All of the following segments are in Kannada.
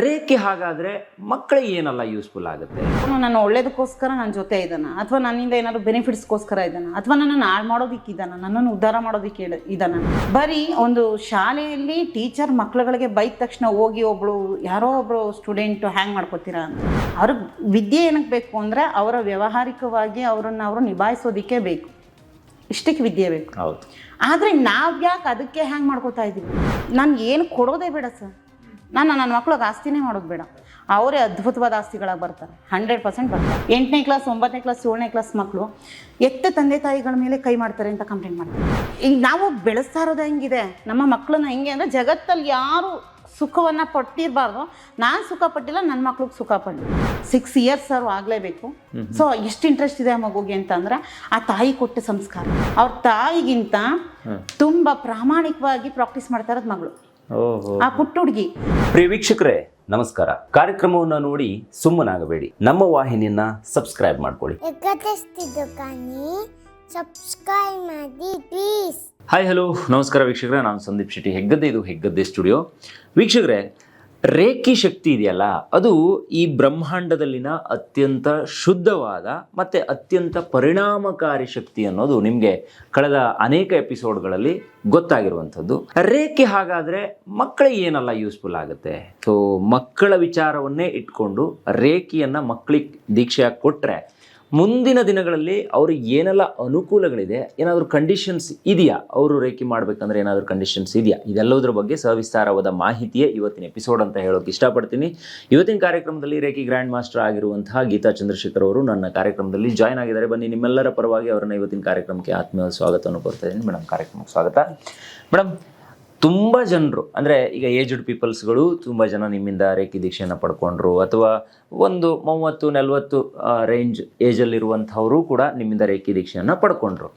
ರೇಖೆ ಹಾಗಾದ್ರೆ ಮಕ್ಕಳಿಗೆ ಏನೆಲ್ಲ ಯೂಸ್ಫುಲ್ ಆಗುತ್ತೆ? ನಾನು ಒಳ್ಳೇದಕ್ಕೋಸ್ಕರ ನನ್ನ ಜೊತೆ ಇದ್ದಾನ? ಅಥವಾ ನನ್ನಿಂದ ಏನಾದ್ರು ಬೆನಿಫಿಟ್ಸ್ಗೋಸ್ಕರ ಇದ್ದಾನ? ಅಥವಾ ನನ್ನನ್ನು ಹಾಳು ಮಾಡೋದಿಕ್ಕೆ ಇದ್ದಾನ? ನನ್ನನ್ನು ಉದ್ಧಾರ ಮಾಡೋದಕ್ಕೆ ಇದ್ದಾನ? ಬರೀ ಒಂದು ಶಾಲೆಯಲ್ಲಿ ಟೀಚರ್ ಮಕ್ಕಳುಗಳಿಗೆ ಬೈದ ತಕ್ಷಣ ಹೋಗಿ ಒಬ್ಳು ಯಾರೋ ಒಬ್ರು ಸ್ಟೂಡೆಂಟ್ ಹ್ಯಾಂಗ್ ಮಾಡ್ಕೋತೀರಾ ಅಂತ. ಅವ್ರಿಗೆ ವಿದ್ಯೆ ಏನಕ್ಕೆ ಬೇಕು ಅಂದರೆ ಅವರ ವ್ಯಾವಹಾರಿಕವಾಗಿ ಅವರನ್ನು ಅವರು ನಿಭಾಯಿಸೋದಕ್ಕೆ ಬೇಕು. ಇಷ್ಟಕ್ಕೆ ವಿದ್ಯೆ ಬೇಕು. ಹೌದು. ಆದರೆ ನಾವು ಯಾಕೆ ಅದಕ್ಕೆ ಹ್ಯಾಂಗ್ ಮಾಡ್ಕೋತಾ ಇದ್ದೀವಿ? ನಾನು ಏನು ಕೊಡೋದೇ ಬೇಡ ಸರ್. ನಾನು ನನ್ನ ಮಕ್ಳಿಗೆ ಆಸ್ತಿನೇ ಮಾಡೋದು ಬೇಡ. ಅವರೇ ಅದ್ಭುತವಾದ ಆಸ್ತಿಗಳಾಗಿ ಬರ್ತಾರೆ. ಹಂಡ್ರೆಡ್ ಪರ್ಸೆಂಟ್ ಬರ್ತಾರೆ. ಎಂಟನೇ ಕ್ಲಾಸ್ ಒಂಬತ್ತನೇ ಕ್ಲಾಸ್ ಏಳನೇ ಕ್ಲಾಸ್ ಮಕ್ಕಳು ಎತ್ತ ತಂದೆ ತಾಯಿಗಳ ಮೇಲೆ ಕೈ ಮಾಡ್ತಾರೆ ಅಂತ ಕಂಪ್ಲೇಂಟ್ ಮಾಡ್ತಾರೆ. ಈಗ ನಾವು ಬೆಳೆಸ್ತಾ ಇರೋದು ಹೆಂಗಿದೆ? ನಮ್ಮ ಮಕ್ಕಳನ್ನ ಹೆಂಗೆ ಅಂದರೆ ಜಗತ್ತಲ್ಲಿ ಯಾರು ಸುಖವನ್ನು ಪಟ್ಟಿರಬಾರ್ದು ನಾನು ಸುಖ ಪಟ್ಟಿಲ್ಲ ನನ್ನ ಮಕ್ಳಿಗೆ ಸುಖ ಪಡಲಿ. ಸಿಕ್ಸ್ ಇಯರ್ಸ್ ಅವರು ಆಗಲೇಬೇಕು. ಸೊ ಎಷ್ಟು ಇಂಟ್ರೆಸ್ಟ್ ಇದೆ ಆ ಮಗುಗೆ ಅಂತಂದ್ರೆ ಆ ತಾಯಿ ಕೊಟ್ಟ ಸಂಸ್ಕಾರ. ಅವ್ರ ತಾಯಿಗಿಂತ ತುಂಬ ಪ್ರಾಮಾಣಿಕವಾಗಿ ಪ್ರಾಕ್ಟೀಸ್ ಮಾಡ್ತಾ ಇರೋದು ಮಗಳು. ಆ ಪುಟ್ಟ ಹುಡುಗಿ. ಪ್ರಿಯ ವೀಕ್ಷಕರೇ ನಮಸ್ಕಾರ. ಕಾರ್ಯಕ್ರಮವನ್ನು ನೋಡಿ ಸುಮ್ಮನಾಗಬೇಡಿ. ನಮ್ಮ ವಾಹಿನಿಯನ್ನ ಸಬ್ಸ್ಕ್ರೈಬ್ ಮಾಡ್ಕೊಳ್ಳಿ. ಸಬ್ಸ್ಕ್ರೈಬ್ ಮಾಡಿ ಪ್ಲೀಸ್ ಹಾಯ್ ಹಲೋ ನಮಸ್ಕಾರ ವೀಕ್ಷಕರೇ ನಾನು ಸಂದೀಪ್ ಶೆಟ್ಟಿ ಹೆಗ್ಗದ್ದೆ ಇದು ಹೆಗ್ಗದ್ದೆ ಸ್ಟುಡಿಯೋ ವೀಕ್ಷಕರೇ ರೇಖಿ ಶಕ್ತಿ ಇದೆಯಲ್ಲ, ಅದು ಈ ಬ್ರಹ್ಮಾಂಡದಲ್ಲಿನ ಅತ್ಯಂತ ಶುದ್ಧವಾದ ಮತ್ತೆ ಅತ್ಯಂತ ಪರಿಣಾಮಕಾರಿ ಶಕ್ತಿ ಅನ್ನೋದು ನಿಮಗೆ ಕಳೆದ ಅನೇಕ ಎಪಿಸೋಡ್ಗಳಲ್ಲಿ ಗೊತ್ತಾಗಿರುವಂಥದ್ದು. ರೇಖೆ ಹಾಗಾದ್ರೆ ಮಕ್ಕಳಿಗೆ ಏನೆಲ್ಲ ಯೂಸ್ಫುಲ್ ಆಗುತ್ತೆ? ಸೊ ಮಕ್ಕಳ ವಿಚಾರವನ್ನೇ ಇಟ್ಕೊಂಡು ರೇಖೆಯನ್ನ ಮಕ್ಕಳಿಗೆ ದೀಕ್ಷೆಯಾಗಿ ಕೊಟ್ರೆ ಮುಂದಿನ ದಿನಗಳಲ್ಲಿ ಅವ್ರಿಗೆ ಏನೆಲ್ಲ ಅನುಕೂಲಗಳಿದೆ, ಏನಾದರೂ ಕಂಡೀಷನ್ಸ್ ಇದೆಯಾ? ಅವರು ರೇಖೆ ಮಾಡಬೇಕಂದ್ರೆ ಏನಾದರೂ ಕಂಡೀಷನ್ಸ್ ಇದೆಯಾ? ಇದೆಲ್ಲದರ ಬಗ್ಗೆ ಸವಿಸ್ತಾರವಾದ ಮಾಹಿತಿಯೇ ಇವತ್ತಿನ ಎಪಿಸೋಡ್ ಅಂತ ಹೇಳೋಕೆ ಇಷ್ಟಪಡ್ತೀನಿ. ಇವತ್ತಿನ ಕಾರ್ಯಕ್ರಮದಲ್ಲಿ ರೇಖಿ ಗ್ರ್ಯಾಂಡ್ ಮಾಸ್ಟರ್ ಆಗಿರುವಂತಹ ಗೀತಾ ಚಂದ್ರಶೇಖರ್ ಅವರು ನನ್ನ ಕಾರ್ಯಕ್ರಮದಲ್ಲಿ ಜಾಯ್ನ್ ಆಗಿದ್ದಾರೆ. ಬನ್ನಿ, ನಿಮ್ಮೆಲ್ಲರ ಪರವಾಗಿ ಅವರನ್ನ ಇವತ್ತಿನ ಕಾರ್ಯಕ್ರಮಕ್ಕೆ ಆತ್ಮೀಯ ಸ್ವಾಗತವನ್ನು ಕೊಡ್ತಾ ಇದ್ದೀನಿ. ಮೇಡಮ್, ಕಾರ್ಯಕ್ರಮಕ್ಕೆ ಸ್ವಾಗತ. ಮೇಡಮ್ ತುಂಬ ಜನರು, ಅಂದರೆ ಈಗ ಏಜ್ಡ್ ಪೀಪಲ್ಸ್ಗಳು ತುಂಬ ಜನ ನಿಮ್ಮಿಂದ ರೇಖಿ ದೀಕ್ಷೆಯನ್ನು ಪಡ್ಕೊಂಡ್ರು, ಅಥವಾ ಒಂದು ಮೂವತ್ತು, ನಲವತ್ತು ರೇಂಜ್ ಏಜಲ್ಲಿರುವಂಥವರು ಕೂಡ ನಿಮ್ಮಿಂದ ರೇಖಿ ದೀಕ್ಷೆಯನ್ನು ಪಡ್ಕೊಂಡ್ರು.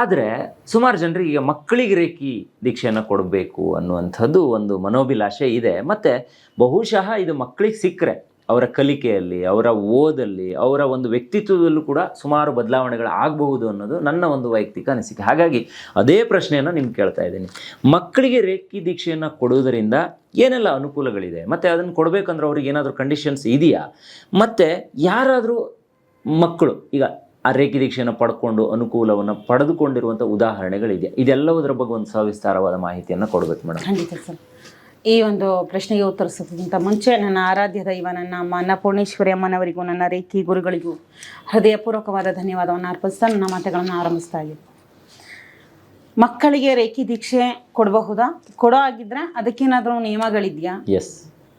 ಆದರೆ ಸುಮಾರು ಜನರಿಗೆ ಈಗ ಮಕ್ಕಳಿಗೆ ರೇಖಿ ದೀಕ್ಷೆಯನ್ನು ಕೊಡಬೇಕು ಅನ್ನುವಂಥದ್ದು ಒಂದು ಮನೋಭಿಲಾಷೆ ಇದೆ. ಮತ್ತು ಬಹುಶಃ ಇದು ಮಕ್ಕಳಿಗೆ ಸಿಕ್ಕರೆ. ಅವರ ಕಲಿಕೆಯಲ್ಲಿ, ಅವರ ಓದಲ್ಲಿ, ಅವರ ಒಂದು ವ್ಯಕ್ತಿತ್ವದಲ್ಲೂ ಕೂಡ ಸುಮಾರು ಬದಲಾವಣೆಗಳು ಆಗಬಹುದು ಅನ್ನೋದು ನನ್ನ ಒಂದು ವೈಯಕ್ತಿಕ ಅನಿಸಿಕೆ. ಹಾಗಾಗಿ ಅದೇ ಪ್ರಶ್ನೆಯನ್ನು ನಿಮ್ಗೆ ಕೇಳ್ತಾ ಇದ್ದೀನಿ. ಮಕ್ಕಳಿಗೆ ರೇಖಿ ದೀಕ್ಷೆಯನ್ನು ಕೊಡುವುದರಿಂದ ಏನೆಲ್ಲ ಅನುಕೂಲಗಳಿದೆ? ಮತ್ತು ಅದನ್ನು ಕೊಡಬೇಕಂದ್ರೆ ಅವ್ರಿಗೆ ಏನಾದರೂ ಕಂಡೀಷನ್ಸ್ ಇದೆಯಾ? ಮತ್ತು ಯಾರಾದರೂ ಮಕ್ಕಳು, ಈಗ ಆ ರೇಖಿ ದೀಕ್ಷೆಯನ್ನು ಪಡ್ಕೊಂಡು ಅನುಕೂಲವನ್ನು ಪಡೆದುಕೊಂಡಿರುವಂಥ ಉದಾಹರಣೆಗಳಿದೆಯಾ? ಇದೆಲ್ಲವುದರ ಬಗ್ಗೆ ಒಂದು ಸವಿಸ್ತಾರವಾದ ಮಾಹಿತಿಯನ್ನು ಕೊಡಬೇಕು ಮೇಡಮ್ ಖಂಡಿತ ಸರ್. ಈ ಒಂದು ಪ್ರಶ್ನೆಗೆ ಉತ್ತರಿಸೋದಕ್ಕಿಂತ ಮುಂಚೆ ನನ್ನ ಆರಾಧ್ಯ ದೈವ ನನ್ನ ಅಮ್ಮ ಅನ್ನಪೂರ್ಣೇಶ್ವರಿ ಅಮ್ಮನವರಿಗೂ ನನ್ನ ರೇಖಿ ಗುರುಗಳಿಗೂ ಹೃದಯಪೂರ್ವಕವಾದ ಧನ್ಯವಾದವನ್ನು ಅರ್ಪಿಸ್ತಾ ನನ್ನ ಮಾತುಗಳನ್ನು ಆರಂಭಿಸ್ತಾ ಇದ್ದೀನಿ. ಮಕ್ಕಳಿಗೆ ರೇಖಿ ದೀಕ್ಷೆ ಕೊಡಬಹುದಾ? ಕೊಡೋ ಆಗಿದ್ರೆ ಅದಕ್ಕೇನಾದರೂ ನಿಯಮಗಳಿದೆಯಾ? ಎಸ್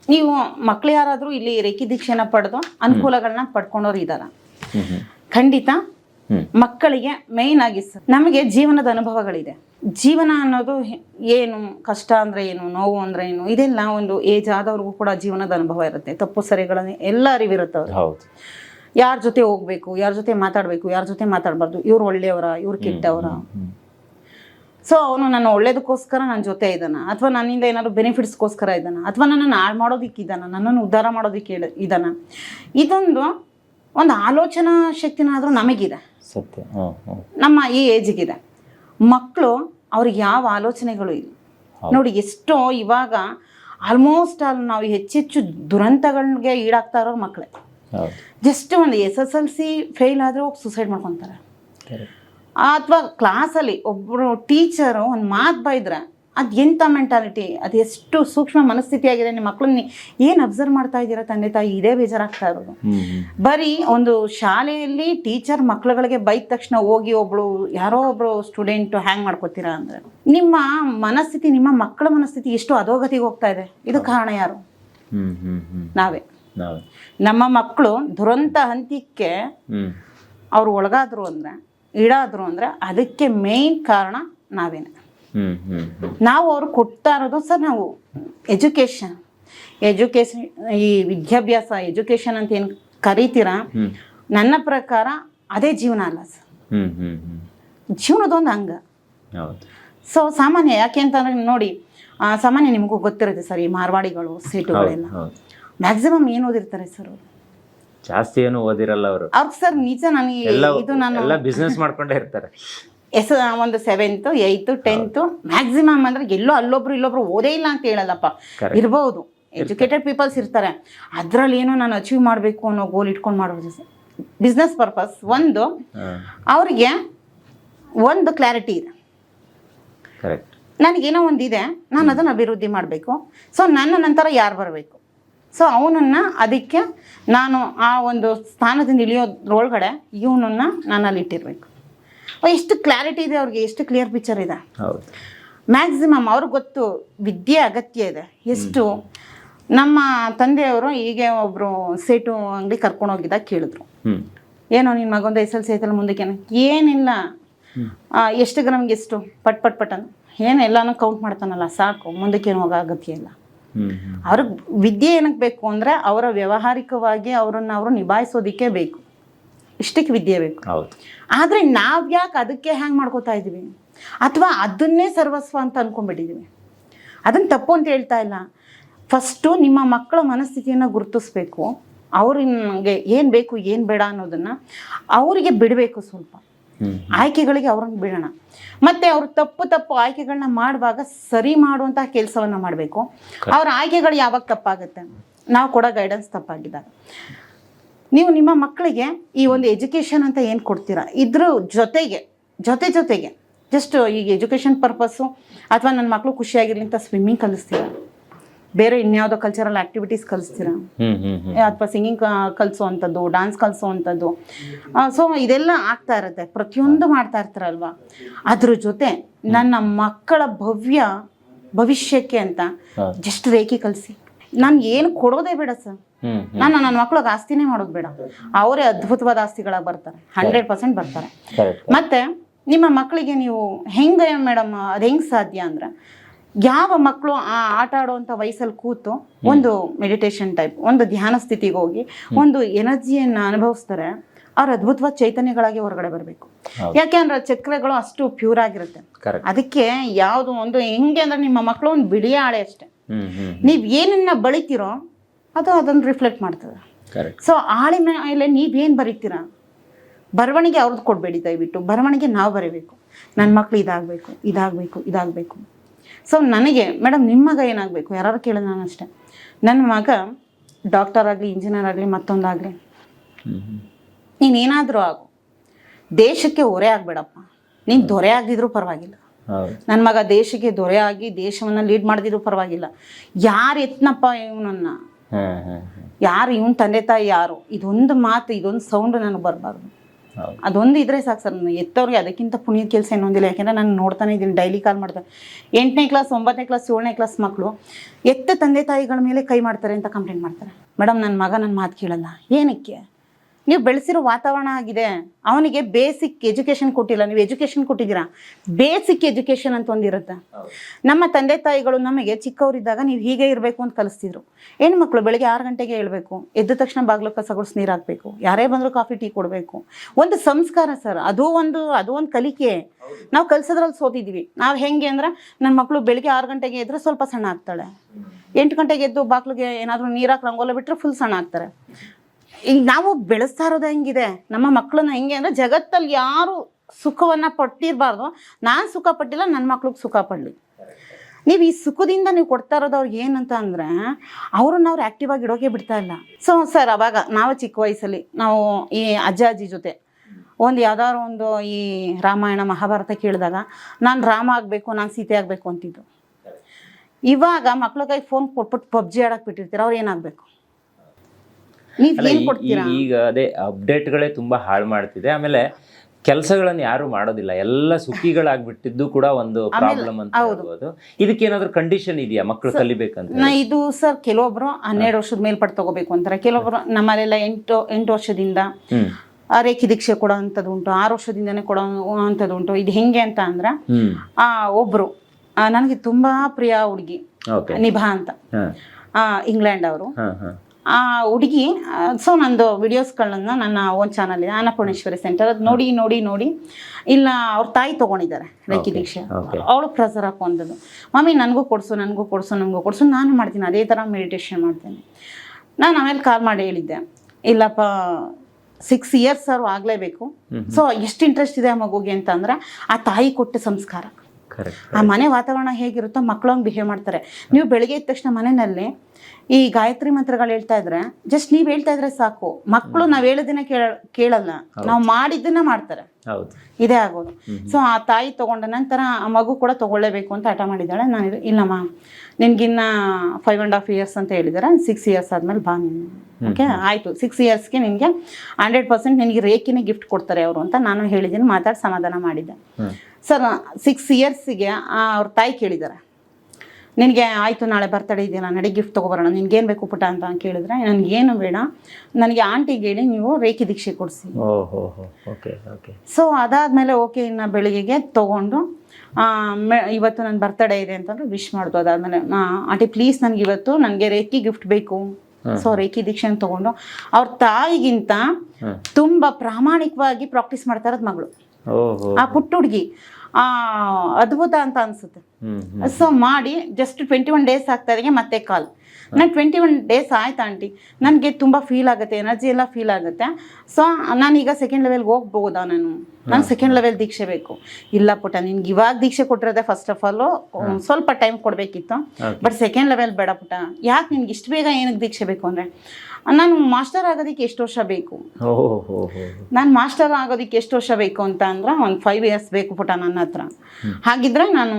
ನೀವು ಮಕ್ಕಳು ಯಾರಾದರೂ ಇಲ್ಲಿ ರೇಖಿ ದೀಕ್ಷೆನ ಪಡೆದು ಅನುಕೂಲಗಳನ್ನ ಪಡ್ಕೊಂಡವ್ರು ಇದ್ದಾರ? ಖಂಡಿತ. ಮಕ್ಕಳಿಗೆ ಮೇಯ್ನ್ ಆಗಿ ಸರ್ ನಮಗೆ ಜೀವನದ ಅನುಭವಗಳಿದೆ. ಜೀವನ ಅನ್ನೋದು ಏನು ಕಷ್ಟ ಅಂದ್ರೆ ಏನು ನೋವು ಅಂದ್ರೆ ಏನು ಇದೆಲ್ಲ ಒಂದು ಏಜ್ ಆದವ್ರಿಗೂ ಕೂಡ ಜೀವನದ ಅನುಭವ ಇರುತ್ತೆ. ತಪ್ಪು ಸರಿಗಳನ್ನ ಎಲ್ಲ ಅರಿವಿರುತ್ತೆ ಹೌದು. ಯಾರ ಜೊತೆ ಹೋಗ್ಬೇಕು ಯಾರ ಜೊತೆ ಮಾತಾಡಬೇಕು ಯಾರ ಜೊತೆ ಮಾತಾಡಬಾರ್ದು ಇವ್ರು ಒಳ್ಳೆಯವರ ಇವ್ರು ಕೆಟ್ಟವರ. ಸೊ ಅವನು ನನ್ನ ಒಳ್ಳೇದಕ್ಕೋಸ್ಕರ ನನ್ನ ಜೊತೆ ಇದ್ದಾನ ಅಥವಾ ನನ್ನಿಂದ ಏನಾದ್ರು ಬೆನಿಫಿಟ್ಸ್ಗೋಸ್ಕರ ಇದ್ದಾನ ಅಥವಾ ನನ್ನನ್ನು ಹಾಳು ಮಾಡೋದಕ್ಕೆ ಇದ್ದಾನ ನನ್ನನ್ನು ಉದ್ಧಾರ ಮಾಡೋದಕ್ಕೆ ಇದ್ದಾನ. ಇದೊಂದು ಒಂದು ಆಲೋಚನಾ ಶಕ್ತಿನಾದರೂ ನಮಗಿದೆ. ಸತ್ಯ. ನಮ್ಮ ಈ ಏಜಿಗಿದೆ. ಮಕ್ಕಳು ಅವ್ರಿಗೆ ಯಾವ ಆಲೋಚನೆಗಳು ಇಲ್ಲ. ನೋಡಿ ಎಷ್ಟೋ ಇವಾಗ ಆಲ್ಮೋಸ್ಟ್ ಆಲ್ ನಾವು ಹೆಚ್ಚೆಚ್ಚು ದುರಂತಗಳಿಗೆ ಈಡಾಗ್ತಾ ಇರೋ ಮಕ್ಕಳೇ ಜಸ್ಟ್ ಒಂದು S S L C fail ಆದರೆ ಹೋಗಿ ಸುಸೈಡ್ ಮಾಡ್ಕೊತಾರೆ. ಅಥವಾ ಕ್ಲಾಸಲ್ಲಿ ಒಬ್ಬರು ಟೀಚರು ಒಂದು ಮಾತು ಬೈದ್ರೆ ಅದು ಎಂಥ ಮೆಂಟಾಲಿಟಿ ಅದು ಎಷ್ಟು ಸೂಕ್ಷ್ಮ ಮನಸ್ಥಿತಿಯಾಗಿದೆ ನಿಮ್ಮ ಮಕ್ಕಳನ್ನ ಏನು ಅಬ್ಸರ್ವ್ ಮಾಡ್ತಾ ಇದ್ದೀರಾ ತಂದೆ ತಾಯಿ? ಇದೇ ಬೇಜಾರಾಗ್ತಾ ಇರೋದು. ಬರೀ ಒಂದು ಶಾಲೆಯಲ್ಲಿ ಟೀಚರ್ ಮಕ್ಕಳುಗಳಿಗೆ ಬೈದ ತಕ್ಷಣ ಹೋಗಿ ಒಬ್ಳು ಯಾರೋ ಒಬ್ರು ಸ್ಟೂಡೆಂಟ್ ಹ್ಯಾಂಗ್ ಮಾಡ್ಕೋತೀರಾ ಅಂದರೆ ನಿಮ್ಮ ಮನಸ್ಥಿತಿ ನಿಮ್ಮ ಮಕ್ಕಳ ಮನಸ್ಥಿತಿ ಎಷ್ಟು ಅಧೋಗತಿಗೆ ಹೋಗ್ತಾ ಇದೆ? ಇದು ಕಾರಣ ಯಾರು? ನಾವೇ. ನಮ್ಮ ಮಕ್ಕಳು ದುರಂತ ಹಂತಕ್ಕೆ ಅವ್ರು ಒಳಗಾದ್ರು ಅಂದ್ರೆ ಇಡಾದ್ರು ಅಂದ್ರೆ ಅದಕ್ಕೆ ಮೇನ್ ಕಾರಣ ನಾವೇನೆ. ನಾವು ಅವ್ರು ಕೊಡ್ತಾ ಇರೋದು ಸರ್ ನಾವು ಎಜುಕೇಷನ್ ಎಜುಕೇಶನ್ ಈ ವಿದ್ಯಾಭ್ಯಾಸ ಎಜುಕೇಷನ್ ಅಂತ ಏನು ಕರಿತೀರಾ? ನನ್ನ ಪ್ರಕಾರ ಅದೇ ಜೀವನ ಅಲ್ಲ ಸರ್. ಜೀವನದೊಂದು ಅಂಗ. ಸೊ ಸಾಮಾನ್ಯ ಯಾಕೆ ಅಂತಂದ್ರೆ ನೋಡಿ ಸಾಮಾನ್ಯ ನಿಮಗೂ ಗೊತ್ತಿರುತ್ತೆ ಸರ್ ಈ ಮಾರ್ವಾಡಿಗಳು ಸೀಟುಗಳೆಲ್ಲ. ಮ್ಯಾಕ್ಸಿಮಮ್ ಏನು ಓದಿರ್ತಾರೆ ಸರ್ ಅವರು? ಜಾಸ್ತಿ ಏನು ಓದಿರಲ್ಲ ಅವರು. ಅವ್ರಿಗೆ ಸರ್ ನಿಜ ನನಗೆ ಇದು ನಾನು ಎಲ್ಲ ಬಿಸ್ನೆಸ್ ಮಾಡ್ಕೊಂಡೇ ಇರ್ತಾರೆ. ಎಸ್ ಒಂದು ಸೆವೆಂತು ಏಯ್ತು ಟೆಂತು ಮ್ಯಾಕ್ಸಿಮಮ್ ಅಂದ್ರೆ ಎಲ್ಲೋ ಅಲ್ಲೊಬ್ರು ಇಲ್ಲೊಬ್ರು ಓದೇ ಇಲ್ಲ ಅಂತ ಹೇಳಲ್ಲಪ್ಪ. ಇರಬಹುದು ಇರ್ಬೋದು. ಎಜುಕೇಟೆಡ್ ಪೀಪಲ್ಸ್ ಇರ್ತಾರೆ. ಅದರಲ್ಲಿ ಏನೋ ನಾನು ಅಚೀವ್ ಮಾಡಬೇಕು ಅನ್ನೋ ಗೋಲ್ ಇಟ್ಕೊಂಡು ಮಾಡೋದು ಬಿಸ್ನೆಸ್ ಪರ್ಪಸ್ ಒಂದು ಅವರಿಗೆ ಒಂದು ಕ್ಲಾರಿಟಿ ಇದೆ. ನನಗೇನೋ ಒಂದು ಇದೆ ನಾನು ಅದನ್ನು ಅಭಿವೃದ್ಧಿ ಮಾಡಬೇಕು. ಸೊ ನನ್ನ ನಂತರ ಯಾರು ಬರಬೇಕು? ಸೊ ಅವನನ್ನು ಅದಕ್ಕೆ ನಾನು ಆ ಒಂದು ಸ್ಥಾನದಿಂದ ಇಳಿಯೋದ್ರೊಳಗಡೆ ಇವನನ್ನು ನಾನು ಅಲ್ಲಿ ಇಟ್ಟಿರಬೇಕು. ಎಷ್ಟು ಕ್ಲಾರಿಟಿ ಇದೆ ಅವ್ರಿಗೆ ಎಷ್ಟು ಕ್ಲಿಯರ್ ಪಿಕ್ಚರ್ ಇದೆ. ಮ್ಯಾಕ್ಸಿಮಮ್ ಅವ್ರಿಗೆ ಗೊತ್ತು ವಿದ್ಯೆ ಅಗತ್ಯ ಇದೆ. ಎಷ್ಟು ನಮ್ಮ ತಂದೆಯವರು ಹೀಗೆ ಒಬ್ಬರು ಸೇಟು ಅಂಗಡಿ ಕರ್ಕೊಂಡು ಹೋಗಿದ್ದಾಗ ಕೇಳಿದ್ರು. ಏನೋ ನಿನ್ನ ಮಗೊಂದು ಎಸ್ ಎಲ್ ಸಿ ಐತಲ್ಲ ಮುಂದಕ್ಕೆ ಏನಿಲ್ಲ. ಎಷ್ಟು ಗ್ರಾಮ್ಗೆ ಎಷ್ಟು? ಪಟ್ ಪಟ್ ಪಟ್ ಅಂತ ಏನು ಎಲ್ಲಾನು ಕೌಂಟ್ ಮಾಡ್ತಾನಲ್ಲ ಸಾಕು ಮುಂದಕ್ಕೇನು ಹೋಗೋ ಅಗತ್ಯ ಇಲ್ಲ. ಅವ್ರಿಗೆ ವಿದ್ಯೆ ಏನಕ್ಕೆ ಬೇಕು ಅಂದರೆ ಅವರ ವ್ಯಾವಹಾರಿಕವಾಗಿ ಅವರನ್ನು ಅವರು ನಿಭಾಯಿಸೋದಕ್ಕೆ ಬೇಕು. ಇಷ್ಟಕ್ಕೆ ವಿದ್ಯೆ ಬೇಕು. ಹೌದು. ಆದರೆ ನಾವು ಯಾಕೆ ಅದಕ್ಕೆ ಹ್ಯಾಂಗ್ ಮಾಡ್ಕೋತಾ ಇದ್ದೀವಿ? ಅಥವಾ ಅದನ್ನೇ ಸರ್ವಸ್ವ ಅಂತ ಅನ್ಕೊಂಡ್ಬಿಟ್ಟಿದ್ದೀವಿ ಅದನ್ನು ತಪ್ಪು ಅಂತ ಹೇಳ್ತಾ ಇಲ್ಲ. ಫಸ್ಟು ನಿಮ್ಮ ಮಕ್ಕಳ ಮನಸ್ಥಿತಿಯನ್ನು ಗುರುತಿಸ್ಬೇಕು. ಅವ್ರಿಗೆ ಏನು ಬೇಕು ಏನು ಬೇಡ ಅನ್ನೋದನ್ನು ಅವರಿಗೆ ಬಿಡಬೇಕು ಸ್ವಲ್ಪ. ಆಯ್ಕೆಗಳಿಗೆ ಅವ್ರನ್ನ ಬಿಡೋಣ. ಮತ್ತೆ ಅವ್ರು ತಪ್ಪು ತಪ್ಪು ಆಯ್ಕೆಗಳನ್ನ ಮಾಡುವಾಗ ಸರಿ ಮಾಡುವಂತಹ ಕೆಲಸವನ್ನ ಮಾಡಬೇಕು. ಅವ್ರ ಆಯ್ಕೆಗಳು ಯಾವಾಗ ತಪ್ಪಾಗುತ್ತೆ? ನಾವು ಕೊಡೋ ಗೈಡೆನ್ಸ್ ತಪ್ಪಾಗಿದ್ದಾಗ. ನೀವು ನಿಮ್ಮ ಮಕ್ಕಳಿಗೆ ಈ ಒಂದು ಎಜುಕೇಷನ್ ಅಂತ ಏನು ಕೊಡ್ತೀರಾ? ಇದ್ರ ಜೊತೆಗೆ ಜೊತೆ ಜೊತೆಗೆ ಜಸ್ಟ್ ಈಗ ಎಜುಕೇಷನ್ ಪರ್ಪಸ್ಸು ಅಥವಾ ನನ್ನ ಮಕ್ಕಳು ಖುಷಿಯಾಗಿರ್ಲಿ ಅಂತ ಸ್ವಿಮ್ಮಿಂಗ್ ಕಲಿಸ್ತೀರಾ? ಬೇರೆ ಇನ್ಯಾವುದೋ ಕಲ್ಚರಲ್ ಆ್ಯಕ್ಟಿವಿಟೀಸ್ ಕಲಿಸ್ತೀರಾ? ಅಥವಾ ಸಿಂಗಿಂಗ್ ಕಲಿಸುವಂಥದ್ದು ಡ್ಯಾನ್ಸ್ ಕಲಿಸುವಂಥದ್ದು. ಸೊ ಇದೆಲ್ಲ ಆಗ್ತಾ ಇರುತ್ತೆ ಪ್ರತಿಯೊಂದು ಮಾಡ್ತಾ ಇರ್ತಾರಲ್ವಾ? ಅದ್ರ ಜೊತೆ ನನ್ನ ಮಕ್ಕಳ ಭವ್ಯ ಭವಿಷ್ಯಕ್ಕೆ ಅಂತ. ಜಸ್ಟ್ ರೇಖೆ ಕಲಿಸಿ. ನಾನು ಏನು ಕೊಡೋದೇ ಬೇಡ ಸರ್. ನಾನು ನನ್ನ ಮಕ್ಳಿಗೆ ಆಸ್ತಿನೇ ಮಾಡೋದು ಬೇಡ. ಅವರೇ ಅದ್ಭುತವಾದ ಆಸ್ತಿಗಳಾಗಿ ಬರ್ತಾರೆ. ಹಂಡ್ರೆಡ್ ಪರ್ಸೆಂಟ್ ಬರ್ತಾರೆ. ಮತ್ತೆ ನಿಮ್ಮ ಮಕ್ಕಳಿಗೆ ನೀವು ಹೆಂಗೆ ಮೇಡಮ್ ಅದು ಹೆಂಗೆ ಸಾಧ್ಯ ಅಂದ್ರೆ ಯಾವ ಮಕ್ಕಳು ಆ ಆಟ ಆಡುವಂಥ ವಯಸ್ಸಲ್ಲಿ ಕೂತು ಒಂದು ಮೆಡಿಟೇಷನ್ ಟೈಪ್ ಒಂದು ಧ್ಯಾನ ಸ್ಥಿತಿಗೆ ಹೋಗಿ ಒಂದು ಎನರ್ಜಿಯನ್ನು ಅನುಭವಿಸ್ತಾರೆ ಅವ್ರ ಅದ್ಭುತವಾದ ಚೈತನ್ಯಗಳಾಗಿ ಹೊರಗಡೆ ಬರಬೇಕು. ಯಾಕೆ ಅಂದ್ರೆ ಚಕ್ರಗಳು ಅಷ್ಟು ಪ್ಯೂರ್ ಆಗಿರುತ್ತೆ. ಅದಕ್ಕೆ ಯಾವುದು ಒಂದು ಹೆಂಗೆ ಅಂದ್ರೆ ನಿಮ್ಮ ಮಕ್ಕಳು ಒಂದು ಬಿಳಿಯ ಆಳೆ ಅಷ್ಟೇ. ನೀವು ಏನನ್ನ ಬಳಿತೀರೋ ಅದು ಅದನ್ನು ರಿಫ್ಲೆಕ್ಟ್ ಮಾಡ್ತದೆ. ಸೊ ಆಳಿ ಮೇಲೆ ನೀವೇನು ಬರೀತೀರಾ? ಬರವಣಿಗೆ ಅವ್ರದ್ದು ಕೊಡಬೇಡಿ ದಯವಿಟ್ಟು. ಬರವಣಿಗೆ ನಾವು ಬರೀಬೇಕು. ನನ್ನ ಮಕ್ಳು ಇದಾಗಬೇಕು ಇದಾಗಬೇಕು ಇದಾಗಬೇಕು. ಸೊ ನನಗೆ ಮೇಡಮ್ ನಿಮ್ಮ ಮಗ ಏನಾಗಬೇಕು? ಯಾರು ಕೇಳಿದ ನಾನು ಅಷ್ಟೇ. ನನ್ನ ಮಗ ಡಾಕ್ಟರ್ ಆಗಲಿ ಇಂಜಿನಿಯರ್ ಆಗಲಿ ಮತ್ತೊಂದಾಗಲಿ. ನೀನೇನಾದರೂ ಆಗು. ದೇಶಕ್ಕೆ ಹೊರೆ ಆಗಬೇಡಪ್ಪ. ನೀನು ದೊರೆ ಆಗದಿದ್ರೂ ಪರವಾಗಿಲ್ಲ. ನನ್ನ ಮಗ ದೇಶಕ್ಕೆ ದೊರೆ ಆಗಿ ದೇಶವನ್ನು ಲೀಡ್ ಮಾಡಿದ್ರು ಪರವಾಗಿಲ್ಲ. ಯಾರು ಎತ್ನಪ್ಪ ಇವನನ್ನು? ಯಾರು ಇವನ್ ತಂದೆ ತಾಯಿ ಯಾರು? ಇದೊಂದು ಮಾತು ಇದೊಂದು ಸೌಂಡ್ ನನಗೆ ಬರಬಾರ್ದು. ಅದೊಂದು ಇದ್ರೆ ಸಾಕು ಸರ್. ಎತ್ತವ್ರಿಗೆ ಅದಕ್ಕಿಂತ ಪುಣ್ಯದ ಕೆಲಸ ಏನೊಂದಿಲ್ಲ ಯಾಕೆಂದ್ರೆ ನಾನು ನೋಡ್ತಾನೆ ಇದ್ದೀನಿ ಡೈಲಿ ಕಾಲ್ ಮಾಡ್ತಾರೆ ಎಂಟನೇ ಕ್ಲಾಸ್ ಒಂಬತ್ತನೇ ಕ್ಲಾಸ್ ಏಳನೇ ಕ್ಲಾಸ್ ಮಕ್ಕಳು ಎತ್ತ ತಂದೆ ತಾಯಿಗಳ ಮೇಲೆ ಕೈ ಮಾಡ್ತಾರೆ ಅಂತ ಕಂಪ್ಲೇಂಟ್ ಮಾಡ್ತಾರೆ. ಮೇಡಮ್ ನನ್ನ ಮಗ ನನ್ನ ಮಾತು ಕೇಳಲ್ಲ. ಏನಕ್ಕೆ? ನೀವು ಬೆಳೆಸಿರೋ ವಾತಾವರಣ ಆಗಿದೆ. ಅವನಿಗೆ ಬೇಸಿಕ್ ಎಜುಕೇಶನ್ ಕೊಟ್ಟಿಲ್ಲ. ನೀವು ಎಜುಕೇಶನ್ ಕೊಟ್ಟಿದ್ದೀರಾ? ಬೇಸಿಕ್ ಎಜುಕೇಶನ್ ಅಂತ ಒಂದಿರುತ್ತೆ ನಮ್ಮ ತಂದೆ ತಾಯಿಗಳು ನಮಗೆ ಚಿಕ್ಕವರಿದ್ದಾಗ ನೀವು ಹೀಗೆ ಇರಬೇಕು ಅಂತ ಕಲಿಸ್ತಿದ್ರು. ಹೆಣ್ಮಕ್ಳು ಬೆಳಿಗ್ಗೆ ಆರು ಗಂಟೆಗೆ ಹೇಳ್ಬೇಕು ಎದ್ದ ತಕ್ಷಣ ಬಾಗಿಲು ಕಸ ಗುಡಿಸಿ ನೀರು ಹಾಕಬೇಕು ಯಾರೇ ಬಂದರೂ ಕಾಫಿ ಟೀ ಕೊಡಬೇಕು. ಒಂದು ಸಂಸ್ಕಾರ ಸರ್ ಅದು ಒಂದು ಅದು ಒಂದು ಕಲಿಕೆ. ನಾವು ಕಲಿಸೋದ್ರಲ್ಲಿ ಸೋತಿದ್ದೀವಿ ನಾವು ಹೆಂಗೆ ಅಂದ್ರೆ ನನ್ನ ಮಕ್ಕಳು ಬೆಳಿಗ್ಗೆ ಆರು ಗಂಟೆಗೆ ಎದ್ರೆ ಸ್ವಲ್ಪ ಸಣ್ಣ ಆಗ್ತಾಳೆ. ಎಂಟು ಗಂಟೆಗೆ ಎದ್ದು ಬಾಗಿಲಿಗೆ ಏನಾದರೂ ನೀರಾಕಿ ರಂಗೋಲೆ ಬಿಟ್ಟರೆ ಫುಲ್ ಸಣ್ಣ ಆಗ್ತಾರೆ. ಈಗ ನಾವು ಬೆಳೆಸ್ತಾ ಇರೋದು ಹೆಂಗಿದೆ? ನಮ್ಮ ಮಕ್ಕಳನ್ನ ಹೆಂಗೆ ಅಂದರೆ ಜಗತ್ತಲ್ಲಿ ಯಾರು ಸುಖವನ್ನು ಪಟ್ಟಿರಬಾರ್ದು. ನಾನು ಸುಖ ಪಟ್ಟಿಲ್ಲ ನನ್ನ ಮಕ್ಳಿಗೆ ಸುಖ ಪಡಲಿ. ನೀವು ಈ ಸುಖದಿಂದ ನೀವು ಕೊಡ್ತಾ ಇರೋದು ಅವ್ರಿಗೆ ಏನಂತ ಅಂದರೆ, ಅವ್ರನ್ನ ಅವ್ರು ಆ್ಯಕ್ಟಿವ್ ಆಗಿ ಇಡೋಕೆ ಬಿಡ್ತಾ ಇಲ್ಲ. ಸೊ ಸರ್ ಅವಾಗ ನಾವು ಚಿಕ್ಕ ವಯಸ್ಸಲ್ಲಿ, ನಾವು ಈ ಅಜ್ಜ ಅಜ್ಜಿ ಜೊತೆ, ಒಂದು ಯಾವ್ದಾದ್ರು ಒಂದು ಈ ರಾಮಾಯಣ, ಮಹಾಭಾರತ ಕೇಳಿದಾಗ, ನಾನು ರಾಮ ಆಗಬೇಕು, ನಾನು ಸೀತೆ ಆಗಬೇಕು ಅಂತಿದ್ದು. ಇವಾಗ ಮಕ್ಳ ಕೈ ಫೋನ್ ಕೊಟ್ಬಿಟ್ಟು ಪಬ್ಜಿ ಆಡಕ್ಕೆ ಬಿಟ್ಟಿರ್ತೀರ, ಅವ್ರು ಏನಾಗಬೇಕು ಅಲ್ಲ ಈ- ಈಗ ಅದೇ ಅಪ್ಡೇಟ್ಗಳೇ ತುಂಬಾ ಹಾಳು ಮಾಡ್ತಿದೆ. ಆಮೇಲೆ ಕೆಲಸಗಳನ್ನು ಯಾರು ಮಾಡೋದಿಲ್ಲ. ಎಲ್ಲ ಸುಖಿಗಳಾಗ್ಬಿಟ್ಟಿದ್ದು ಕೂಡ ಒಂದು ಪ್ರಾಬ್ಲಮ್ ಅಂತ ಹೇಳ್ಬೋದು. ಇದಕ್ಕೇನಾದ್ರೂ ಕಂಡೀಷನ್ ಇದೆಯಾ ಮಕ್ಕಳು ಕಲಿಬೇಕಂತ? ನಾ ಇದು ಸರ್ ಕೆಲವೊಬ್ರು ಹನ್ನೆರಡು ವರ್ಷದ ಮೇಲ್ಪಟ್ಟು ತಗೋಬೇಕು ಅಂತಾರೆ. ಕೆಲವೊಬ್ರು ನಮ್ಮಲ್ಲೆಲ್ಲ ಎಂಟು ಎಂಟು ವರ್ಷದಿಂದ ಹ್ಮ್. ಆ ರೇಖೆ ದೀಕ್ಷೆ ಕೊಡೋ ಅಂತದ್ದು ಉಂಟು. ಆರು ವರ್ಷದಿಂದನೇ ಕೊಡೋ ಅಂಥದ್ದು ಉಂಟು. ಇದು ಹೆಂಗೆ ಅಂತ ಅಂದ್ರೆ ಹ್ಮ್. ಆ ಒಬ್ಬರು ನನಗೆ ತುಂಬಾ ಪ್ರಿಯ ಹುಡುಗಿ ಓಕೆ ನಿಭಾ ಅಂತ. ಹಾ. ಆ, ಇಂಗ್ಲೆಂಡ್ ಅವರು. ಹಾ ಹಾ. ಆ ಹುಡುಗಿ ಸೊ ನಂದು ವಿಡಿಯೋಸ್ಗಳನ್ನು ನನ್ನ ಓನ್ ಚಾನಲ್ ಇದೆ ಅನ್ನಪೂರ್ಣೇಶ್ವರಿ ಸೆಂಟರ್ ಅದು ನೋಡಿ ನೋಡಿ ನೋಡಿ. ಇಲ್ಲ ಅವ್ರ ತಾಯಿ ತೊಗೊಂಡಿದ್ದಾರೆ ರೇಖಿ ದೀಕ್ಷೆ. ಅವಳು ಪ್ರೆಸರ್ ಹಾಕೊಂಡದ್ದು. ಮಮ್ಮಿ ನನಗೂ ಕೊಡಿಸು ನನಗೂ ಕೊಡಿಸು ನನಗೂ ಕೊಡಿಸು ನಾನು ಮಾಡ್ತೀನಿ ಅದೇ ಥರ ಮೆಡಿಟೇಷನ್ ಮಾಡ್ತೇನೆ. ನಾನು ಆಮೇಲೆ ಕಾಲ್ ಮಾಡಿ ಹೇಳಿದ್ದೆ. ಇಲ್ಲಪ್ಪ ಸಿಕ್ಸ್ ಇಯರ್ಸ್ ಅವ್ರು ಆಗಲೇಬೇಕು. ಸೊ ಎಷ್ಟು ಇಂಟ್ರೆಸ್ಟ್ ಇದೆ ಆ ಮಗುಗೆ? ಅಂತಂದ್ರೆ ಆ ತಾಯಿ ಕೊಟ್ಟ ಸಂಸ್ಕಾರ. ಆ ಮನೆ ವಾತಾವರಣ ಹೇಗಿರುತ್ತೋ ಮಕ್ಕಳು ಹಂಗೆ ಬಿಹೇವ್ ಮಾಡ್ತಾರೆ. ನೀವು ಬೆಳಿಗ್ಗೆ ಇದ್ದ ತಕ್ಷಣ ಮನೆಯಲ್ಲಿ ಈ ಗಾಯತ್ರಿ ಮಂತ್ರಗಳು ಹೇಳ್ತಾ ಇದ್ರೆ ಜಸ್ಟ್ ನೀವು ಹೇಳ್ತಾ ಇದ್ರೆ ಸಾಕು. ಮಕ್ಕಳು ನಾವು ಹೇಳೋದನ್ನ ಕೇಳ ಕೇಳಲ್ಲ. ನಾವು ಮಾಡಿದ್ದನ್ನ ಮಾಡ್ತಾರೆ. ಇದೇ ಆಗೋದು. ಸೊ ಆ ತಾಯಿ ತಗೊಂಡ ನಂತರ ಆ ಮಗು ಕೂಡ ತಗೊಳ್ಳೇಬೇಕು ಅಂತ ಹಠ ಮಾಡಿದ್ದಾಳೆ. ನಾನು ಇಲ್ಲಮ್ಮ ನಿನ್ಗಿನ್ನ ಫೈವ್ ಅಂಡ್ ಹಾಫ್ ಇಯರ್ಸ್ ಅಂತ ಹೇಳಿದಾರೆ. ಸಿಕ್ಸ್ ಇಯರ್ಸ್ ಆದ್ಮೇಲೆ ಬಾ ನೀನು. ಓಕೆ ಆಯ್ತು. ಸಿಕ್ಸ್ ಇಯರ್ಸ್ಗೆ ನಿನಗೆ ಹಂಡ್ರೆಡ್ ಪರ್ಸೆಂಟ್ ನಿನಗೆ ರೇಖಿನೇ ಗಿಫ್ಟ್ ಕೊಡ್ತಾರೆ ಅವರು ಅಂತ ನಾನು ಹೇಳಿದ್ದೀನಿ. ಮಾತಾಡಿ ಸಮಾಧಾನ ಮಾಡಿದ್ದೆ. ಸರ್ ಸಿಕ್ಸ್ ಇಯರ್ಸಿಗೆ ಅವ್ರ ತಾಯಿ ಕೇಳಿದ್ದಾರೆ ನಿನಗೆ ಆಯಿತು ನಾಳೆ ಬರ್ತಡೇ ಇದೆಯಲ್ಲ ನಡಿ ಗಿಫ್ಟ್ ತೊಗೊಬರೋಣ ನಿನ್ಗೇನು ಬೇಕು ಪುಟ ಅಂತ ಕೇಳಿದ್ರೆ ನನಗೇನು ಬೇಡ. ನನಗೆ ಆಂಟಿಗೆ ಹೇಳಿ ನೀವು ರೇಖಿ ದೀಕ್ಷೆ ಕೊಡಿಸಿ. ಸೊ ಅದಾದಮೇಲೆ ಓಕೆ ಇನ್ನು ಬೆಳಿಗ್ಗೆಗೆ ತೊಗೊಂಡು ಇವತ್ತು ನನ್ನ ಬರ್ತಡೇ ಇದೆ ಅಂತಂದ್ರೆ ವಿಶ್ ಮಾಡ್ದು. ಅದಾದಮೇಲೆ ಆಂಟಿ ಪ್ಲೀಸ್ ನನಗೆ ಇವತ್ತು ನನಗೆ ರೇಖಿ ಗಿಫ್ಟ್ ಬೇಕು. ಸೊ ರೇಖಿ ದೀಕ್ಷೆನ ತೊಗೊಂಡು ಅವ್ರ ತಾಯಿಗಿಂತ ತುಂಬಾ ಪ್ರಾಮಾಣಿಕವಾಗಿ ಪ್ರಾಕ್ಟೀಸ್ ಮಾಡ್ತಾ ಇರೋದು ಮಗಳು. ಆ ಪುಟ್ಟ ಹುಡುಗಿ ಅದ್ಭುತ ಅಂತ ಅನ್ಸುತ್ತೆ. ಸೊ ಮಾಡಿ ಜಸ್ಟ್ ಟ್ವೆಂಟಿ ಒನ್ ಡೇಸ್ ಆಗ್ತಾ ಮತ್ತೆ ಕಾಲ್ ನಾನು ಟ್ವೆಂಟಿ ಒನ್ ಡೇಸ್ ಆಯ್ತಾ ಆಂಟಿ ನನಗೆ ತುಂಬ ಫೀಲ್ ಆಗುತ್ತೆ ಎನರ್ಜಿ ಎಲ್ಲ ಫೀಲ್ ಆಗುತ್ತೆ. ಸೊ ನಾನೀಗ ಸೆಕೆಂಡ್ ಲೆವೆಲ್ಗೆ ಹೋಗ್ಬೋದಾ ನಾನು? ನಾನು ಸೆಕೆಂಡ್ ಲೆವೆಲ್ ದೀಕ್ಷೆ ಬೇಕು. ಇಲ್ಲ ಪುಟ ನಿನ್ಗೆ ಇವಾಗ ದೀಕ್ಷೆ ಕೊಟ್ಟಿರೋದೆ ಫಸ್ಟ್ ಆಫ್ ಆಲ್ ಸ್ವಲ್ಪ ಟೈಮ್ ಕೊಡಬೇಕಿತ್ತು. ಬಟ್ ಸೆಕೆಂಡ್ ಲೆವೆಲ್ ಬೇಡ ಪುಟ ಯಾಕೆ ನಿನ್ಗೆ ಇಷ್ಟು ಬೇಗ ಏನಕ್ಕೆ ದೀಕ್ಷೆ ಬೇಕು ಅಂದರೆ? ನಾನು ಮಾಸ್ಟರ್ ಆಗೋದಕ್ಕೆ ಎಷ್ಟು ವರ್ಷ ಬೇಕು? ನಾನು ಮಾಸ್ಟರ್ ಆಗೋದಕ್ಕೆ ಎಷ್ಟು ವರ್ಷ ಬೇಕು ಅಂತ ಅಂದ್ರೆ ಒಂದು ಫೈವ್ ಇಯರ್ಸ್ ಬೇಕು ಪುಟ ನನ್ನ ಹತ್ರ. ಹಾಗಿದ್ರೆ ನಾನು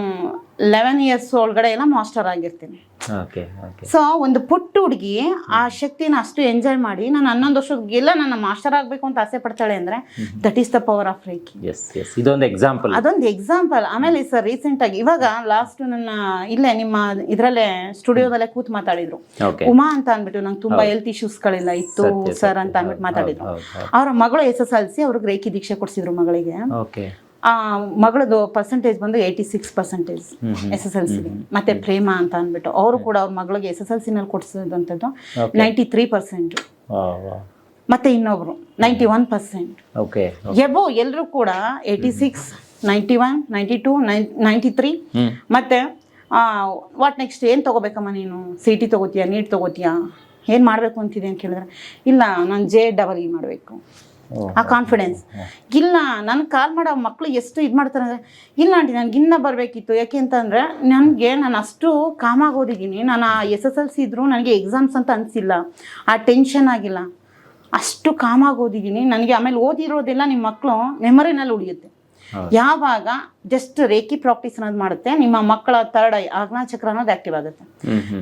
ಲೆವೆನ್ ಇಯರ್ಸ್ ಒಳಗಡೆ ಎಲ್ಲ ಮಾಸ್ಟರ್ ಆಗಿರ್ತೀನಿ. ಸೊ ಒಂದು ಪುಟ್ಟ ಹುಡುಗಿ ಆ ಶಕ್ತಿನ ಅಷ್ಟು ಎಂಜಾಯ್ ಮಾಡಿ ನಾನು ಹನ್ನೊಂದು ವರ್ಷಗೆಲ್ಲ ನನ್ನ ಮಾಸ್ಟರ್ ಆಗಬೇಕು ಅಂತ ಆಸೆ ಪಡ್ತಾಳೆ ಅಂದರೆ that is the power of reiki yes ಇದೊಂದು ಎಕ್ಸಾಂಪಲ್ ಅದೊಂದು ಎಕ್ಸಾಂಪಲ್ ಆಮೇಲೆ ಸರ್ ರೀಸೆಂಟಾಗಿ ಇವಾಗ ಲಾಸ್ಟ್ ನನ್ನ ಇಲ್ಲೇ ನಿಮ್ಮ ಇದರಲ್ಲೇ ಸ್ಟುಡಿಯೋದಲ್ಲೇ ಕೂತ್ ಮಾತಾಡಿದ್ರು. ಉಮಾ ಅಂತ ಅಂದ್ಬಿಟ್ಟು ನಂಗೆ ತುಂಬಾ ಹೆಲ್ತ್ ಇಶ್ಯೂಸ್ಗಳೆಲ್ಲ ಇತ್ತು ಸರ್ ಅಂತ ಅಂದ್ಬಿಟ್ಟು ಮಾತಾಡಿದ್ರು. ಅವರ ಮಗಳು ಎಸ್ ಎಸ್ ಎಲ್ ಸಿ ಅವ್ರಿಗೆ ರೇಖಿ ದೀಕ್ಷೆ ಕೊಡಿಸಿದ್ರು ಮಗಳಿಗೆ. ಮಗಳದು ಪರ್ಸೆಂಟೇಜ್ ಬಂದು eighty six percentage S S L C ಮತ್ತೆ ಪ್ರೇಮ ಅಂತ ಅಂದ್ಬಿಟ್ಟು. ಅವರು ಕೂಡ ಅವ್ರ ಮಗಳಿಗೆ ಎಸ್ ಎಸ್ ಎಲ್ ಸಿನಲ್ಲಿ ಕೊಡಿಸಿದಂಥದ್ದು ನೈಂಟಿ ತ್ರೀ ಪರ್ಸೆಂಟ್ ಮತ್ತೆ ಇನ್ನೊಬ್ರು ninety one percent okay above ಎಲ್ಲರೂ ಕೂಡ eighty six ninety one ninety two nine ninety three ಮತ್ತೆ ವಾಟ್ ನೆಕ್ಸ್ಟ್ ಏನು ತಗೋಬೇಕಮ್ಮ ನೀನು? ಸಿ ಟಿ ತೊಗೋತೀಯಾ ನೀಟ್ ತೊಗೋತೀಯಾ? ಏನು ಮಾಡಬೇಕು ಅಂತಿದೆ ಅಂತ ಕೇಳಿದ್ರೆ ಇಲ್ಲ ನಾನು ಜೆ ಡಬಲ್ ಇ ಮಾಡಬೇಕು. ಓ ಆ ಕಾನ್ಫಿಡೆನ್ಸ್ ಇಲ್ಲ ನನ್ಗೆ ಕಾಲ್ ಮಾಡೋ ಮಕ್ಕಳು ಎಷ್ಟು ಇದು ಮಾಡ್ತಾರೆ ಅಂದರೆ ಇಲ್ಲ ಆಂಟಿ ನನಗೆ ಇನ್ನೂ ಬರಬೇಕಿತ್ತು. ಯಾಕೆ ಅಂತಂದರೆ ನನಗೆ ನಾನು ಅಷ್ಟು ಕಾಮಾಗಿ ಓದಿದ್ದೀನಿ. ನಾನು ಆ ಎಸ್ ಎಸ್ ಎಲ್ ಸಿ ಇದ್ದರೂ ನನಗೆ ಎಕ್ಸಾಮ್ಸ್ ಅಂತ ಅನಿಸಿಲ್ಲ. ಆ ಟೆನ್ಷನ್ ಆಗಿಲ್ಲ. ಅಷ್ಟು ಕಾಮಾಗಿ ಓದಿದ್ದೀನಿ. ನನಗೆ ಆಮೇಲೆ ಓದಿರೋದೆಲ್ಲ ನಿಮ್ಮ ಮಕ್ಕಳು ಮೆಮೊರಿನಲ್ಲಿ ಉಳಿಯುತ್ತೆ. ಯಾವಾಗ ಜಸ್ಟ್ ರೇಖಿ ಪ್ರಾಕ್ಟೀಸ್ ಅನ್ನೋದು ಮಾಡುತ್ತೆ ನಿಮ್ಮ ಮಕ್ಕಳ ತರ್ಡ್ ಐ ಆಜ್ಞಾಚಕ್ರ ಅನ್ನೋದು ಆಕ್ಟಿವ್ ಆಗುತ್ತೆ.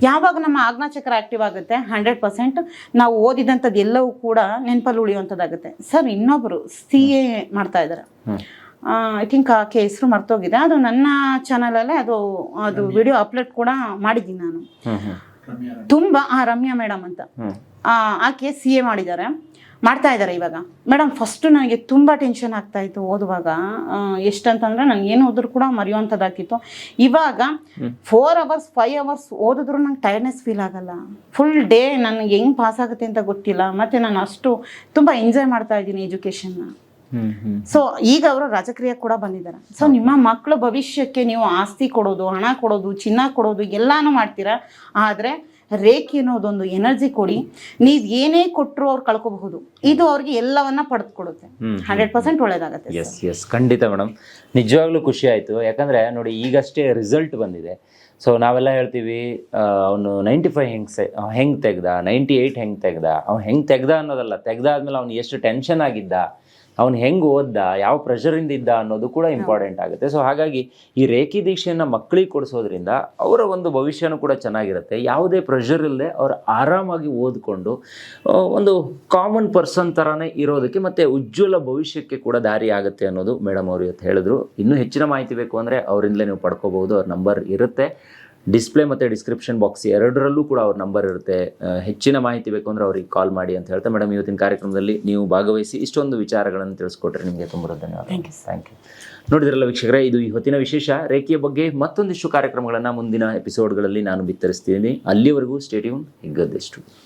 ಯಾವಾಗ ನಮ್ಮ ಆಜ್ಞಾಚಕ್ರ ಆಕ್ಟಿವ್ ಆಗುತ್ತೆ ಹಂಡ್ರೆಡ್ ಪರ್ಸೆಂಟ್ ನಾವು ಓದಿದಂಥದ್ದು ಎಲ್ಲವೂ ಕೂಡ ನೆನಪಲ್ಲಿ ಉಳಿಯುವಂಥದ್ದಾಗುತ್ತೆ. ಸರ್ ಇನ್ನೊಬ್ಬರು ಸಿ ಎ ಮಾಡ್ತಾ ಇದ್ದಾರೆ ಐ ಥಿಂಕ್ ಆಕೆ ಹೆಸರು ಮರ್ತೋಗಿದೆ. ಅದು ನನ್ನ ಚಾನಲಲ್ಲೇ ಅದು ಅದು ವಿಡಿಯೋ ಅಪ್ಲೋಡ್ ಕೂಡ ಮಾಡಿದ್ದೀನಿ ನಾನು. ತುಂಬಾ ಆ ರಮ್ಯಾ ಮೇಡಮ್ ಅಂತ. ಆಕೆ ಸಿ ಎ ಮಾಡಿದ್ದಾರೆ. ಮಾಡ್ತಾ ಇದ್ದಾರೆ ಇವಾಗ. ಮೇಡಮ್ ಫಸ್ಟು ನನಗೆ ತುಂಬ ಟೆನ್ಷನ್ ಆಗ್ತಾ ಇತ್ತು ಓದುವಾಗ. ಎಷ್ಟಂತಂದ್ರೆ ನನಗೆ ಏನು ಓದಿದ್ರು ಕೂಡ ಮರೆಯುವಂಥದ್ದಾಗಿತ್ತು ಇವಾಗ ಫೋರ್ ಅವರ್ಸ್ ಫೈವ್ ಅವರ್ಸ್ ಓದಿದ್ರು ನಂಗೆ ಟೈರ್ಡ್ನೆಸ್ ಫೀಲ್ ಆಗಲ್ಲ. ಫುಲ್ ಡೇ ನನಗೆ ಹೆಂಗೆ ಪಾಸ್ ಆಗುತ್ತೆ ಅಂತ ಗೊತ್ತಿಲ್ಲ. ಮತ್ತು ನಾನು ಅಷ್ಟು ತುಂಬ ಎಂಜಾಯ್ ಮಾಡ್ತಾ ಇದ್ದೀನಿ ಎಜುಕೇಷನ್ನ ಸೊ ಈಗ ಅವರು ರಾಜಕ್ರಿಯ ಕೂಡ ಬಂದಿದ್ದಾರೆ. ಸೊ ನಿಮ್ಮ ಮಕ್ಕಳ ಭವಿಷ್ಯಕ್ಕೆ ನೀವು ಆಸ್ತಿ ಕೊಡೋದು ಹಣ ಕೊಡೋದು ಚಿನ್ನ ಕೊಡೋದು ಎಲ್ಲಾನು ಮಾಡ್ತೀರಾ? ಆದರೆ ರೇಖೆ ಅನ್ನೋದೊಂದು ಎನರ್ಜಿ ಕೊಡಿ. ನೀವು ಏನೇ ಕೊಟ್ಟರು ಅವ್ರು ಕಳ್ಕೋಬಹುದು. ಇದು ಅವ್ರಿಗೆ ಎಲ್ಲವನ್ನ ಪಡೆದುಕೊಡುತ್ತೆ. ಕೊಡುತ್ತೆ ಹಂಡ್ರೆಡ್ ಪರ್ಸೆಂಟ್ ಒಳ್ಳೇದಾಗುತ್ತೆ ಎಸ್ ಎಸ್ ಖಂಡಿತ ಮೇಡಮ್. ನಿಜವಾಗ್ಲೂ ಖುಷಿ ಆಯ್ತು. ಯಾಕಂದ್ರೆ ನೋಡಿ ಈಗಷ್ಟೇ ರಿಸಲ್ಟ್ ಬಂದಿದೆ. ಸೊ ನಾವೆಲ್ಲ ಹೇಳ್ತೀವಿ ಅವನು ನೈಂಟಿ ಫೈವ್ ಹೆಂಗ್ ಹೆಂಗೆ ತೆಗ್ದ? ನೈಂಟಿ ಏಯ್ಟ್ ಹೆಂಗ್ ತೆಗ್ದ? ಅವ್ನು ಹೆಂಗ್ ತೆಗ್ದ ಅನ್ನೋದಲ್ಲ. ತೆಗ್ದಾದ್ಮೇಲೆ ಅವ್ನು ಎಷ್ಟು ಟೆನ್ಷನ್ ಆಗಿದ್ದ? ಅವ್ನು ಹೆಂಗೆ ಓದ್ದ ಯಾವ ಪ್ರೆಷರಿಂದ ಇದ್ದ ಅನ್ನೋದು ಕೂಡ ಇಂಪಾರ್ಟೆಂಟ್ ಆಗುತ್ತೆ. ಸೊ ಹಾಗಾಗಿ ಈ ರೇಖಿ ದೀಕ್ಷೆಯನ್ನು ಮಕ್ಕಳಿಗೆ ಕೊಡಿಸೋದ್ರಿಂದ ಅವರ ಒಂದು ಭವಿಷ್ಯನೂ ಕೂಡ ಚೆನ್ನಾಗಿರುತ್ತೆ. ಯಾವುದೇ ಪ್ರೆಷರ್ ಇಲ್ಲದೆ ಅವ್ರು ಆರಾಮಾಗಿ ಓದ್ಕೊಂಡು ಒಂದು ಕಾಮನ್ ಪರ್ಸನ್ ಥರನೇ ಇರೋದಕ್ಕೆ ಮತ್ತು ಉಜ್ವಲ ಭವಿಷ್ಯಕ್ಕೆ ಕೂಡ ದಾರಿ ಆಗುತ್ತೆ ಅನ್ನೋದು ಮೇಡಮ್ ಅವರು ಇವತ್ತು ಹೇಳಿದ್ರು. ಇನ್ನೂ ಹೆಚ್ಚಿನ ಮಾಹಿತಿ ಬೇಕು ಅಂದರೆ ಅವರಿಂದಲೇ ನೀವು ಪಡ್ಕೋಬಹುದು. ಅವ್ರ ನಂಬರ್ ಇರುತ್ತೆ. ಡಿಸ್ಪ್ಲೇ ಮತ್ತು ಡಿಸ್ಕ್ರಿಪ್ಷನ್ ಬಾಕ್ಸ್ ಎರಡರಲ್ಲೂ ಕೂಡ ಅವ್ರ ನಂಬರ್ ಇರುತ್ತೆ. ಹೆಚ್ಚಿನ ಮಾಹಿತಿ ಬೇಕು ಅಂದರೆ ಅವ್ರಿಗೆ ಕಾಲ್ ಮಾಡಿ ಅಂತ ಹೇಳ್ತಾ ಮೇಡಮ್ ಇವತ್ತಿನ ಕಾರ್ಯಕ್ರಮದಲ್ಲಿ ನೀವು ಭಾಗವಹಿಸಿ ಇಷ್ಟೊಂದು ವಿಚಾರಗಳನ್ನು ತಿಳಿಸ್ಕೊಟ್ರೆ ನಿಮಗೆ ತುಂಬ ಧನ್ಯವಾದ ಥ್ಯಾಂಕ್ ಯು ನೋಡಿದ್ರಲ್ಲ ವೀಕ್ಷಕರೇ ಇದು ಈ ಹೊತ್ತಿನ ವಿಶೇಷ. ರೇಖೆಯ ಬಗ್ಗೆ ಮತ್ತೊಂದಿಷ್ಟು ಕಾರ್ಯಕ್ರಮಗಳನ್ನು ಮುಂದಿನ ಎಪಿಸೋಡ್ಗಳಲ್ಲಿ ನಾನು ಬಿತ್ತರಿಸ್ತೀನಿ. ಅಲ್ಲಿವರೆಗೂ ಸ್ಟೇಡಿಯಂ ಹಿಗ್ಗದ್ದೆಷ್ಟು